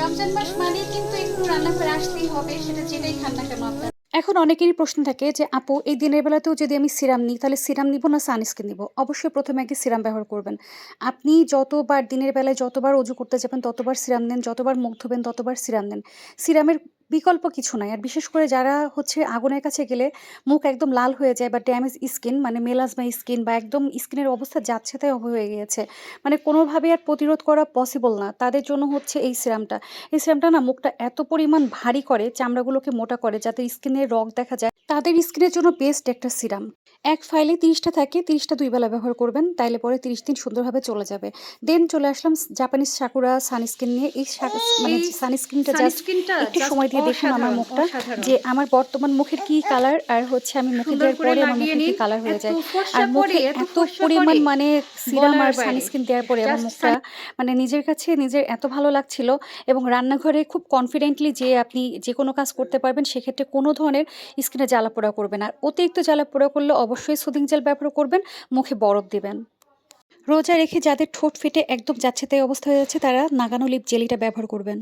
রমজান মাস মানে কিন্তু একটু আসতেই হবে, সেটা যেটাই খান না কেন আপনার। এখন অনেকেরই প্রশ্ন থাকে যে, আপু, এই দিনের বেলাতেও যদি আমি সিরাম নিই, তাহলে সিরাম নিব না সানস্ক্রিন নিব? অবশ্যই প্রথমে আগে সিরাম ব্যবহার করবেন। আপনি যতবার, দিনের বেলায় যতবার অজু করতে যাবেন, ততবার সিরাম নেন, যতবার মুখ ধোবেন ততবার সিরাম নেন। সিরামের বিকল্প কিছু নাই। আর বিশেষ করে যারা হচ্ছে আগুনের কাছে গেলে মুখ একদম লাল হয়ে যায় বা ড্যামেজ স্কিন মানে মেলাজমা স্কিন বা একদম স্কিনের অবস্থা যাচ্ছে তাই হয়ে গিয়েছে মানে কোনোভাবে আর প্রতিরোধ করা পসিবল না। তাদের জন্য হচ্ছে এই সিরামটা। এই সিরামটা না মুখটা এত পরিমাণ ভারী করে, চামড়াগুলোকে মোটা করে, যাতে স্কিনের রগ দেখা যায় তাদের স্কিনের জন্য বেস্ট একটা সিরাম। এক ফাইলে তিরিশটা থাকে তিরিশটা দুই বেলা ব্যবহার করবেন তাইলে পরে তিরিশ দিন সুন্দরভাবে চলে যাবে। দেন চলে আসলাম জাপানিজ সাকুরা সানস্ক্রিন নিয়ে। এই মানে সানস্ক্রিনটা জাস্ট একটু সময় দিয়ে দেখুন আমার মুখটা যে আমার বর্তমান মুখের কি কালার আর হচ্ছে আমি মুখে দেওয়ার পরে আমার মুখের কি কালার হয়ে যায়। আর মুখে এত এত পরিমাণ মানে সিরাম আর সানস্ক্রিন দেওয়ার পরে আমার মুখটা মানে নিজের কাছে নিজের এত ভালো লাগছিল এবং রান্নাঘরে খুব কনফিডেন্টলি যে আপনি যে কোনো কাজ করতে পারবেন সেক্ষেত্রে কোনো ধরনের স্কিনে জ্বালা পোড়া করবেন আর অতিরিক্ত জ্বালা পোড়া করলে অবশ্যই সুদিং জেল ব্যবহার করবেন, মুখে বরফ দিবেন। রোজা রেখে যাদের ঠোঁট ফেটে একদম যাচ্ছে তাই অবস্থা হয়ে যাচ্ছে, তারা নাগানো লিপ জেলিটা ব্যবহার করবেন।